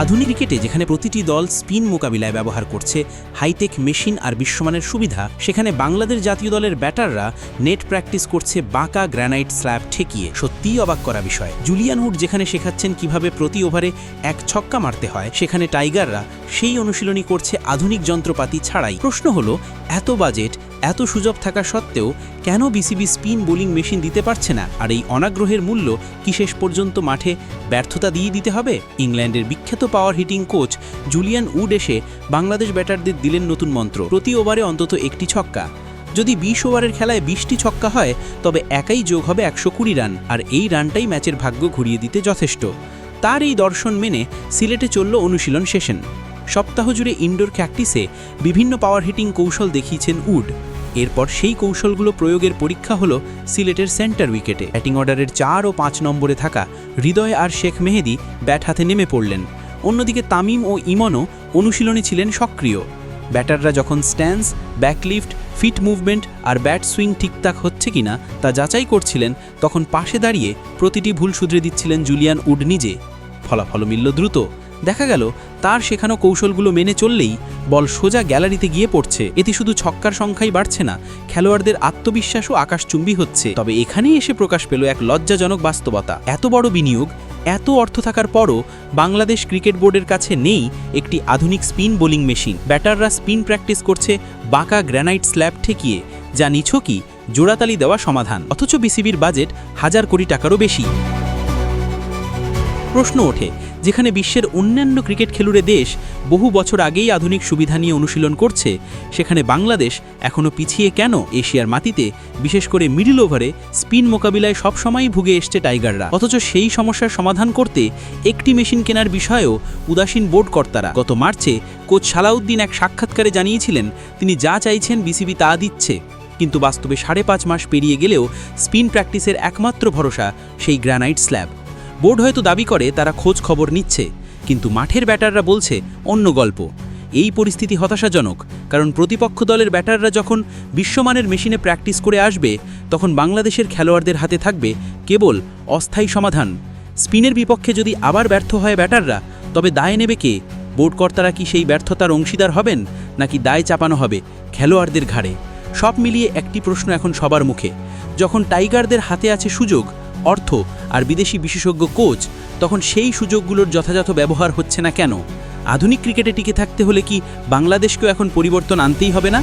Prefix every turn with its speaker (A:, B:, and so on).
A: আধুনিক ক্রিকেটে যেখানে প্রতিটি দল স্পিন মোকাবিলায় ব্যবহার করছে হাইটেক মেশিন আর বিশ্বমানের সুবিধা, সেখানে বাংলাদেশ জাতীয় দলের ব্যাটাররা নেট প্র্যাকটিস করছে বাঁকা গ্র্যানাইট স্ল্যাব ঠেকিয়ে। সত্যিই অবাক করা বিষয়। জুলিয়ান হুড যেখানে শেখাচ্ছেন কীভাবে প্রতি ওভারে এক ছক্কা মারতে হয়, সেখানে টাইগাররা সেই অনুশীলনী করছে আধুনিক যন্ত্রপাতি ছাড়াই। প্রশ্ন হলো, এত বাজেট এত সুযোগ থাকা সত্ত্বেও কেন বিসিবি স্পিন বোলিং মেশিন দিতে পারছে না? আর এই অনাগ্রহের মূল্য কি শেষ পর্যন্ত মাঠে ব্যর্থতা দিয়ে দিতে হবে? ইংল্যান্ডের বিখ্যাত power hitting coach Julian Wood এসে বাংলাদেশ ব্যাটারদের দিলেন নতুন মন্ত্র। প্রতি ওভারে অন্তত একটি ছক্কা। যদি বিশ ওভারের খেলায় বিশটি ছক্কা হয়, তবে একাই যোগ হবে একশো কুড়ি রান। আর এই রানটাই ম্যাচের ভাগ্য ঘুরিয়ে দিতে যথেষ্ট। তার এই দর্শন মেনে সিলেটে চলল অনুশীলন সেশন। সপ্তাহ জুড়ে ইনডোর ক্যাকটিসে বিভিন্ন পাওয়ার হিটিং কৌশল দেখিয়েছেন উড। এরপর সেই কৌশলগুলো প্রয়োগের পরীক্ষা হলো সিলেটের সেন্টার উইকেটে। ব্যাটিং অর্ডারের চার ও পাঁচ নম্বরে থাকা হৃদয় আর শেখ মেহেদি ব্যাট হাতে নেমে পড়লেন। অন্যদিকে তামিম ও ইমনও অনুশীলনে ছিলেন সক্রিয়। ব্যাটাররা যখন স্ট্যান্স, ব্যাকলিফট, ফিট মুভমেন্ট আর ব্যাট সুইং ঠিকঠাক হচ্ছে কিনা তা যাচাই করছিলেন, তখন পাশে দাঁড়িয়ে প্রতিটি ভুল শুধরে দিচ্ছিলেন জুলিয়ান উড নিজে ফলাফল মিলল দ্রুত। দেখা গেল তার শেখানো কৌশলগুলো মেনে চললেই বল সোজা গ্যালারিতে গিয়ে পড়ছে। এতে শুধু ছক্কার সংখ্যাই বাড়ছে না, খেলোয়াড়দের আত্মবিশ্বাসও আকাশচুম্বী হচ্ছে। তবে এখানেই এসে প্রকাশ পেল এক লজ্জাজনক বাস্তবতা। এত বড় বিনিয়োগ, এত অর্থ থাকার পরও বাংলাদেশ ক্রিকেট বোর্ডের কাছে নেই একটি আধুনিক স্পিন বোলিং মেশিন। ব্যাটাররা স্পিন প্র্যাকটিস করছে বাঁকা গ্র্যানাইট স্ল্যাব ঠেকিয়ে, যা নিছকই জোড়াতালি দেওয়া সমাধান। অথচ বিসিবির বাজেট হাজার কোটি টাকারও বেশি। প্রশ্ন ওঠে যেখানে বিশ্বের অন্যান্য ক্রিকেট খেলুড়ে দেশ বহু বছর আগেই আধুনিক সুবিধা নিয়ে অনুশীলন করছে, সেখানে বাংলাদেশ এখনও পিছিয়ে কেন এশিয়ার মাটিতে, বিশেষ করে মিডিল ওভারে স্পিন মোকাবিলায় সবসময়ই ভুগে এসছে টাইগাররা। অথচ সেই সমস্যার সমাধান করতে একটি মেশিন কেনার বিষয়েও উদাসীন বোর্ড কর্তারা। গত মার্চে কোচ সালাউদ্দিন এক সাক্ষাৎকারে জানিয়েছিলেন, তিনি যা চাইছেন বিসিবি তা দিচ্ছে। কিন্তু বাস্তবে সাড়ে পাঁচ মাস পেরিয়ে গেলেও স্পিন প্র্যাকটিসের একমাত্র ভরসা সেই গ্রানাইট স্ল্যাব। বোর্ড হয়তো দাবি করে তারা খোঁজ খবর নিচ্ছে, কিন্তু মাঠের ব্যাটাররা বলছে অন্য গল্প। এই পরিস্থিতি হতাশাজনক, কারণ প্রতিপক্ষ দলের ব্যাটাররা যখন বিশ্বমানের মেশিনে প্র্যাকটিস করে আসবে, তখন বাংলাদেশের খেলোয়াড়দের হাতে থাকবে কেবল অস্থায়ী সমাধান। স্পিনের বিপক্ষে যদি আবার ব্যর্থ হয় ব্যাটাররা, তবে দায় নেবে কে? বোর্ড কর্তারা কি সেই ব্যর্থতার অংশীদার হবেন, নাকি দায় চাপানো হবে খেলোয়াড়দের ঘাড়ে? সব মিলিয়ে একটি প্রশ্ন এখন সবার মুখে। যখন টাইগারদের হাতে আছে সুযোগ অর্থ আর বিদেশি বিশেষজ্ঞ কোচ, তখন সেই সুযোগগুলোর যথাযথ ব্যবহার হচ্ছে না কেন? আধুনিক ক্রিকেটে টিকে থাকতে হলে কি বাংলাদেশকেও এখন পরিবর্তন আনতেই হবে না?